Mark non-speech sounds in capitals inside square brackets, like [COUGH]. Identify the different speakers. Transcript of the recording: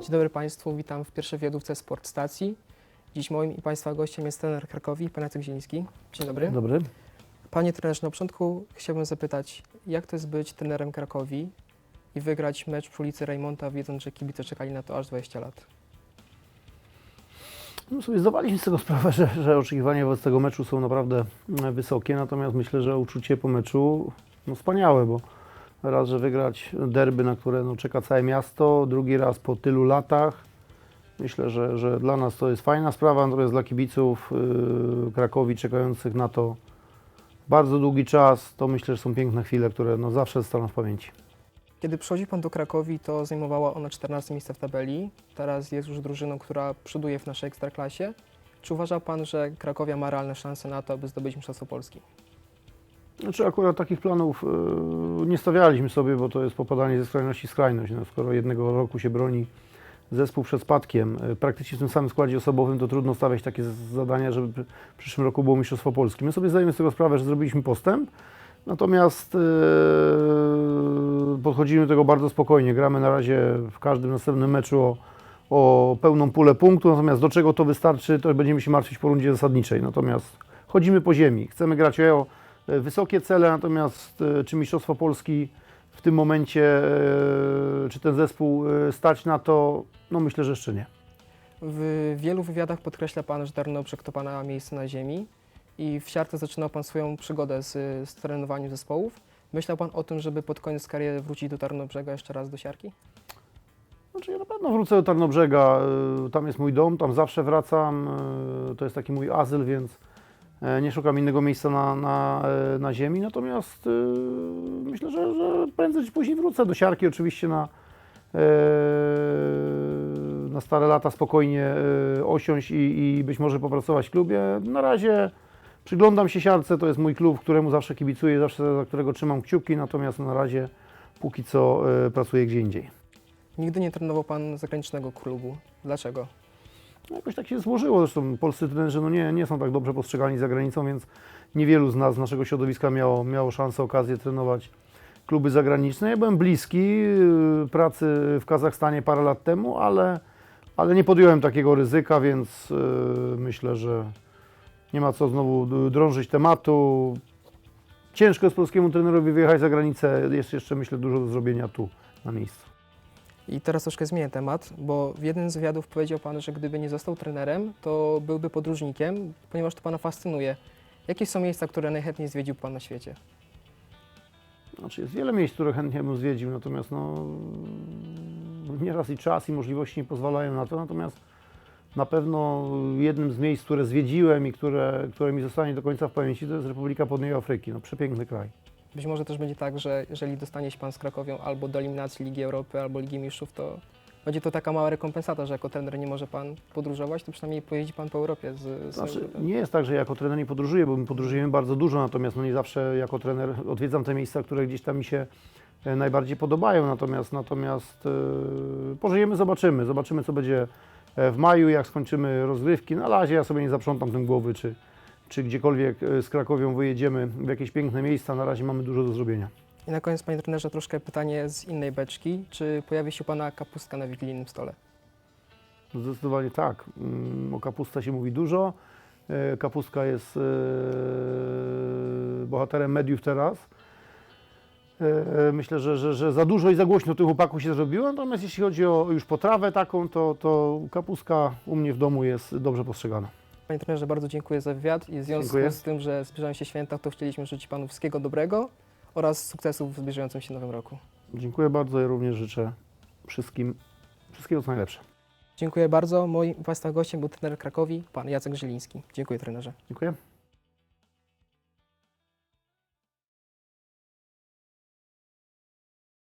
Speaker 1: Dzień dobry Państwu, witam w pierwszej wiodówce Sport Stacji. Dziś moim i Państwa gościem jest trener Krakowi, pan Jacek Zieliński. Dzień dobry.
Speaker 2: Dobry.
Speaker 1: Panie trenerze, na początku chciałbym zapytać, jak to jest być trenerem Krakowi i wygrać mecz przy ulicy Rejmonta, wiedząc, że kibice czekali na to aż 20 lat?
Speaker 2: No sobie zdawaliśmy z tego [LAUGHS] sprawę, że, że oczekiwania wobec tego meczu są naprawdę mm, wysokie, natomiast myślę, że uczucie po meczu no, wspaniałe, bo raz, że wygrać derby, na które no, czeka całe miasto, drugi raz po tylu latach. Myślę, że, że dla nas to jest fajna sprawa, natomiast dla kibiców yy, Krakowi czekających na to bardzo długi czas, to myślę, że są piękne chwile, które no, zawsze zostaną w pamięci.
Speaker 1: Kiedy przychodzi Pan do Krakowi, to zajmowała ona 14 miejsce w tabeli. Teraz jest już drużyną, która przoduje w naszej ekstraklasie. Czy uważa Pan, że Krakowia ma realne szanse na to, aby zdobyć Mistrzostwo Polski?
Speaker 2: Znaczy akurat takich planów yy, nie stawialiśmy sobie, bo to jest popadanie ze skrajności w skrajność. No, skoro jednego roku się broni zespół przed spadkiem, yy, praktycznie w tym samym składzie osobowym, to trudno stawiać takie zadania, żeby w przyszłym roku było Mistrzostwo Polski. My sobie zdajemy z tego sprawę, że zrobiliśmy postęp, natomiast yy, podchodzimy do tego bardzo spokojnie. Gramy na razie w każdym następnym meczu o, o pełną pulę punktu, natomiast do czego to wystarczy, to będziemy się martwić po rundzie zasadniczej. Natomiast chodzimy po ziemi, chcemy grać o e, wysokie cele, natomiast e, czy Mistrzostwo Polski w tym momencie, e, czy ten zespół stać na to, no myślę, że jeszcze nie.
Speaker 1: W wielu wywiadach podkreśla Pan, że Tarnobrzeg to Pana miejsce na ziemi i w siarce zaczynał Pan swoją przygodę z, z trenowaniem zespołów. Myślał Pan o tym, żeby pod koniec kariery wrócić do Tarnobrzega jeszcze raz do siarki?
Speaker 2: Znaczy ja na pewno wrócę do Tarnobrzega, e, tam jest mój dom, tam zawsze wracam, e, to jest taki mój azyl, więc e, nie szukam innego miejsca na, na, na ziemi, natomiast myślę, że, że prędzej czy później wrócę do siarki, oczywiście na, na stare lata spokojnie osiąść i, i być może popracować w klubie. Na razie przyglądam się siarce, to jest mój klub, któremu zawsze kibicuję, zawsze za którego trzymam kciuki, natomiast na razie póki co e, pracuję gdzie indziej.
Speaker 1: Nigdy nie trenował Pan zagranicznego klubu. Dlaczego?
Speaker 2: No jakoś tak się złożyło, zresztą polscy trenerzy no nie, nie są tak dobrze postrzegani za granicą, więc niewielu z nas, z naszego środowiska miało, miało szansę, okazję trenować kluby zagraniczne. Ja byłem bliski yy, pracy w Kazachstanie parę lat temu, ale, ale nie podjąłem takiego ryzyka, więc yy, myślę, że nie ma co znowu drążyć tematu. Ciężko jest polskiemu trenerowi wyjechać za granicę, jest jeszcze myślę dużo do zrobienia tu, na miejscu.
Speaker 1: I teraz troszkę zmienię temat, bo w jednym z wywiadów powiedział Pan, że gdyby nie został trenerem, to byłby podróżnikiem, ponieważ to Pana fascynuje. Jakie są miejsca, które najchętniej zwiedził Pan na świecie?
Speaker 2: Znaczy jest wiele miejsc, które chętnie bym zwiedził, natomiast no, nieraz i czas i możliwości nie pozwalają na to, natomiast na pewno jednym z miejsc, które zwiedziłem i które, które mi zostanie do końca w pamięci, to jest Republika Południowej Afryki, no przepiękny kraj.
Speaker 1: Być może też będzie tak, że jeżeli dostanie się Pan z Krakowią albo do eliminacji Ligi Europy, albo Ligi Mistrzów, to będzie to taka mała rekompensata, że jako trener nie może Pan podróżować, to przynajmniej pojeździ Pan po Europie z, z
Speaker 2: Znaczy, nie jest tak, że jako trener nie podróżuję, bo my podróżujemy bardzo dużo, natomiast no nie zawsze jako trener odwiedzam te miejsca, które gdzieś tam mi się e, najbardziej podobają, natomiast, natomiast e, pożyjemy, zobaczymy, zobaczymy co będzie w maju, jak skończymy rozgrywki. Na razie ja sobie nie zaprzątam tym głowy, czy, czy gdziekolwiek e, z Krakowią wyjedziemy w jakieś piękne miejsca, na razie mamy dużo do zrobienia.
Speaker 1: I na koniec, Panie trenerze, troszkę pytanie z innej beczki. Czy pojawi się u Pana kapustka na wigilijnym stole?
Speaker 2: Zdecydowanie tak. Mm, O kapustce się mówi dużo. E, Kapustka jest e, bohaterem mediów teraz. E, Myślę, że, że, że za dużo i za głośno tych chłopaków się zrobiło, natomiast jeśli chodzi o już potrawę taką, to, to kapustka u mnie w domu jest dobrze postrzegana.
Speaker 1: Panie trenerze, bardzo dziękuję za wywiad i w związku
Speaker 2: Dziękuję.
Speaker 1: z tym, że zbliżają się święta, to chcieliśmy życzyć Panu wszystkiego dobrego oraz sukcesów w zbliżającym się nowym roku.
Speaker 2: Dziękuję bardzo i również życzę wszystkim wszystkiego co najlepsze.
Speaker 1: Dziękuję bardzo. Moim Państwa gościem był trener Krakowi, Pan Jacek Żyliński. Dziękuję trenerze.
Speaker 2: Dziękuję.